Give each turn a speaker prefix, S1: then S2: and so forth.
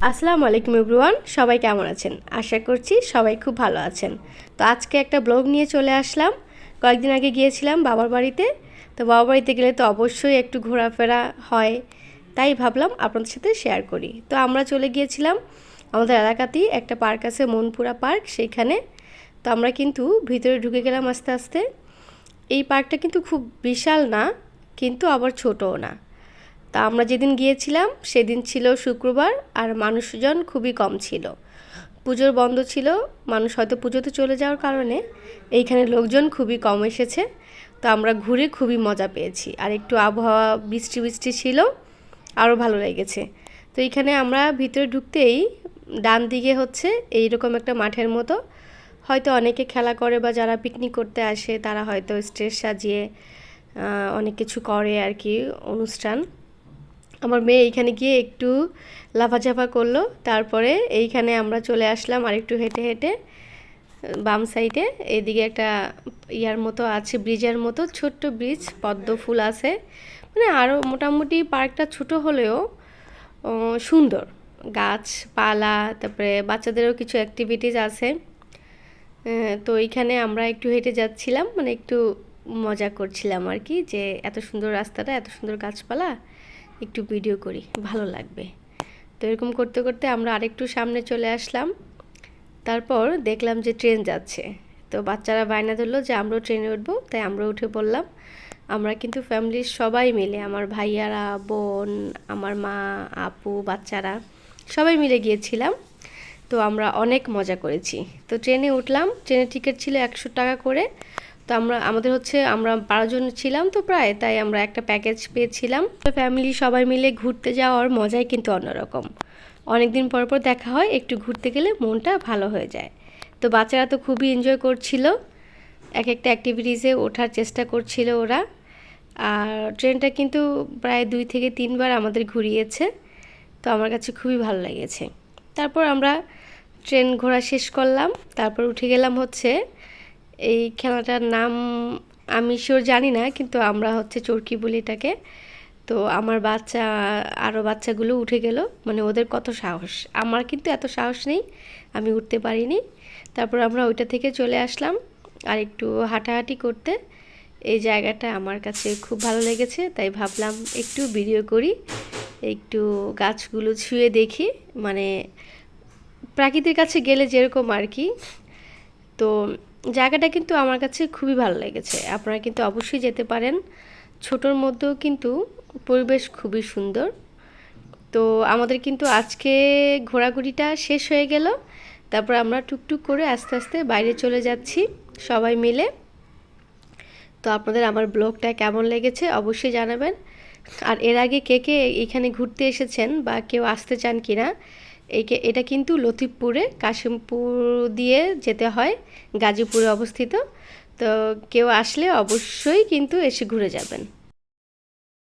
S1: আসসালামু আলাইকুম এভরিওয়ান, সবাই কেমন আছেন? আশা করছি সবাই খুব ভালো আছেন। তো আজকে একটা ব্লগ নিয়ে চলে আসলাম। কয়েকদিন আগে গিয়েছিলাম বাবার বাড়িতে। তো বাবার বাড়িতে গেলে তো অবশ্যই একটু ঘোরাফেরা হয়। তাই ভাবলাম আপনাদের সাথে শেয়ার করি। তো আমরা চলে গিয়েছিলাম আমাদের এলাকাতেই একটা পার্ক আছে, মনপুরা পার্ক সেইখানে তো আমরা কিন্তু ভিতরে ঢুকে গেলাম আস্তে আস্তে। এই পার্কটা কিন্তু খুব বিশাল না, কিন্তু আবার ছোটও না। তা আমরা যেদিন গিয়েছিলাম, সেদিন ছিল শুক্রবার আর মানুষজন খুবই কম ছিল। পুজোর বন্ধ ছিল, মানুষ হয়তো পুজোতে চলে যাওয়ার কারণে এইখানে লোকজন খুবই কম এসেছে। তো আমরা ঘুরে খুবই মজা পেয়েছি। আর একটু আবহাওয়া বৃষ্টি বৃষ্টি ছিল, আরও ভালো লেগেছে। তো এইখানে আমরা ভিতরে ঢুকতেই ডান দিকে হচ্ছে এইরকম একটা মাঠের মতো। হয়তো অনেকে খেলা করে বা যারা পিকনিক করতে আসে, তারা হয়তো স্টেজ সাজিয়ে অনেক কিছু করে আর কি অনুষ্ঠান। আমার মেয়ে এইখানে গিয়ে একটু লাফাঝাফা করল। তারপরে এইখানে আমরা চলে আসলাম আর একটু হেঁটে হেঁটে, বাম সাইডে। এদিকে একটা ইয়ার মতো আছে, ব্রিজের মতো, ছোট্ট ব্রিজ, পদ্ম ফুল আছে। মানে আরও মোটামুটি পার্কটা ছোট হলেও সুন্দর। গাছপালা তারপরে বাচ্চাদেরও কিছু অ্যাক্টিভিটিস আছে। তো এইখানে আমরা একটু হেঁটে যাচ্ছিলাম মানে একটু মজা করছিলাম আর কি, যে এত সুন্দর রাস্তাটা, এত সুন্দর গাছপালা। একটু ভিডিও করি, ভালো লাগবে। তো এরকম করতে করতে আমরা আরেকটু সামনে চলে আসলাম। তারপর দেখলাম যে ট্রেন যাচ্ছে। তো বাচ্চারা বায়না ধরলো যে আমরাও ট্রেনে উঠবো, তাই আমরা উঠে পড়লাম। আমরা কিন্তু ফ্যামিলির সবাই মিলে, আমার ভাইয়ারা, বোন, আমার মা, আপু, বাচ্চারা সবাই মিলে গিয়েছিলাম। তো আমরা অনেক মজা করেছি। তো ট্রেনে উঠলাম ট্রেনের টিকিট ছিল একশো টাকা করে। তো আমরা, আমাদের হচ্ছে আমরা বারো জন ছিলাম তো প্রায়, তাই আমরা একটা প্যাকেজ পেয়েছিলাম। তো ফ্যামিলি সবাই মিলে ঘুরতে যাওয়ার মজাই কিন্তু অন্যরকম। অনেক দিন পর পর দেখা হয়, একটু ঘুরতে গেলে মনটা ভালো হয়ে যায়। তো বাচ্চারা তো খুবই এনজয় করছিল। এক একটা অ্যাক্টিভিটিসে ওঠার চেষ্টা করছিল ওরা। আর ট্রেনটা কিন্তু প্রায় দুই থেকে তিনবার আমাদের ঘুরিয়েছে। তো আমার কাছে খুবই ভালো লেগেছে। তারপর আমরা ট্রেন ঘোরা শেষ করলাম। তারপর উঠে গেলাম হচ্ছে এই খেলাটার নাম আমি শিওর জানি না, কিন্তু আমরা হচ্ছে চরকি বলি এটাকে। তো আমার বাচ্চা আরও বাচ্চাগুলো উঠে গেল মানে ওদের কত সাহস? আমার কিন্তু এত সাহস নেই, আমি উঠতে পারিনি। তারপর আমরা ওইটা থেকে চলে আসলাম, আর একটু হাঁটাহাঁটি করতে। এই জায়গাটা আমার কাছে খুব ভালো লেগেছে, তাই ভাবলাম একটু ভিডিও করি, একটু গাছগুলো ছুঁয়ে দেখি মানে প্রাকৃতির কাছে গেলে যেরকম আর কি। তো জায়গাটা কিন্তু আমার কাছে খুবই ভালো লেগেছে। আপনারা কিন্তু অবশ্যই যেতে পারেন। ছোটোর মধ্যেও কিন্তু পরিবেশ খুবই সুন্দর। তো আমাদের কিন্তু আজকে ঘোরাঘুরিটা শেষ হয়ে গেল। তারপর আমরা টুকটুক করে আস্তে আস্তে বাইরে চলে যাচ্ছি সবাই মিলে। তো আপনাদের আমার ব্লগটা কেমন লেগেছে অবশ্যই জানাবেন। আর এর আগে কে কে এখানে ঘুরতে এসেছেন বা কেউ আসতে চান কি না এইকে এটা কিন্তু লতিফপুরে, কাশিমপুর দিয়ে যেতে হয়, গাজীপুরে অবস্থিত। তো কেউ আসলে অবশ্যই কিন্তু এসে ঘুরে যাবেন।